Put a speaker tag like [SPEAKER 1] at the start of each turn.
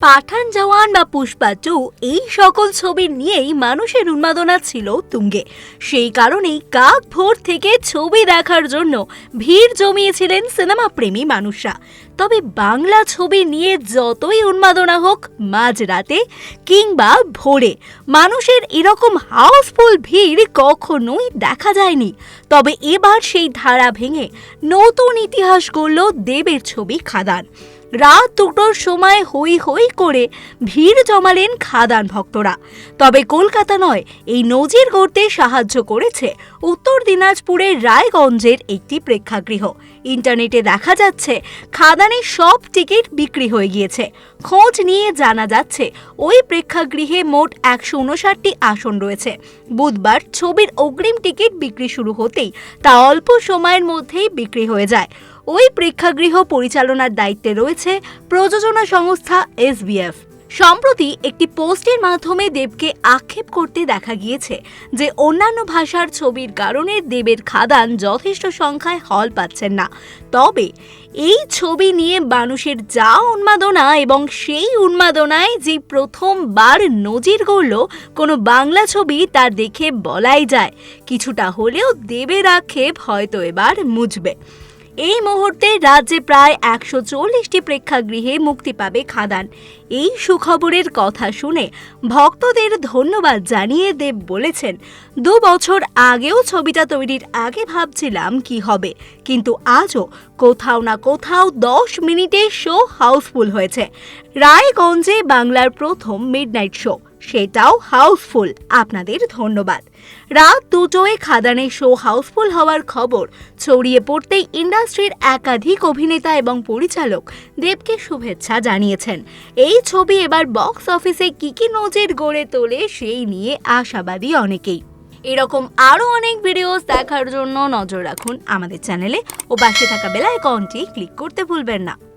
[SPEAKER 1] পাঠান জওয়ান বা পুষ্পা টু এই সকল ছবি নিয়েই মানুষের উন্মাদনা ছিল তুঙ্গে। সেই কারণেই কাক ভোর থেকে ছবি দেখার জন্য ভিড় জমিয়েছিলেন সিনেমা প্রেমী মানুষরা। তবে বাংলা ছবি নিয়ে যতই উন্মাদনা হোক মাঝরাতে কিংবা ভোরে মানুষের এরকম হাউসফুল ভিড় কখনোই দেখা যায়নি। তবে এবার সেই ধারা ভেঙে নতুন ইতিহাস গড়ল দেবের ছবি খাদান। রাত দুটোর সময় হই হই করে ভিড় জমালেন খাদান ভক্তরা। তবে কলকাতা নয়, এই নজির গড়তে সাহায্য করেছে উত্তর দিনাজপুরের রায়গঞ্জের একটি প্রেক্ষাগৃহ। ইন্টারনেটে দেখা যাচ্ছে, খাদানের সব টিকিট বিক্রি হয়ে গিয়েছে। খোঁজ নিয়ে জানা যাচ্ছে, ওই প্রেক্ষাগৃহে মোট একশো উনষাটটি আসন রয়েছে। বুধবার ছবির অগ্রিম টিকিট বিক্রি শুরু হতেই তা অল্প সময়ের মধ্যেই বিক্রি হয়ে যায়। ওই প্রেক্ষাগৃহ পরিচালনার দায়িত্বে রয়েছে প্রযোজনা সংস্থা এসবিএফ। সম্প্রতি একটি পোস্টের মাধ্যমে দেবকে আক্ষেপ করতে দেখা গিয়েছে যে অন্যান্য ভাষার ছবির কারণে দেবের খাদান যথেষ্ট সংখ্যায় হল পাচ্ছেন না। তবে এই ছবি নিয়ে মানুষের যা উন্মাদনা এবং সেই উন্মাদনায় যে প্রথমবার নজির গড়ল, কোনো বাংলা ছবি তার দেখে বলাই যায়। কিছুটা হলেও দেবের আক্ষেপ হয়তো এবার মুছবে। এই মুহূর্তে রাজ্যে প্রায় একশো চল্লিশটি প্রেক্ষাগৃহে মুক্তি পাবে খাদান। এই সুখবরের কথা শুনে ভক্তদের ধন্যবাদ জানিয়ে দেব বলেছেন। দু বছর আগেও ছবিটা তৈরির আগে ভাবছিলাম কি হবে, কিন্তু আজও কোথাও না কোথাও দশ মিনিটে শো হাউসফুল হয়েছে। রায়গঞ্জে বাংলার প্রথম মিডনাইট শো সেটাও হাউসফুল। আপনাদের ধন্যবাদ। রাত দুটোয় খাদানে শো হাউসফুল হওয়ার খবর। ছড়িয়ে পড়তেই ইন্ডাস্ট্রির একাধিক অভিনেতা এবং পরিচালক দেবকে শুভেচ্ছা জানিয়েছেন। এই ছবি এবার বক্স অফিসে কি কি নজির গড়ে তোলে সেই নিয়ে আশাবাদী অনেকেই। এরকম আরও অনেক ভিডিওস দেখার জন্য নজর রাখুন আমাদের চ্যানেলে ও পাশে থাকা বেল আইকনটি ক্লিক করতে ভুলবেন না।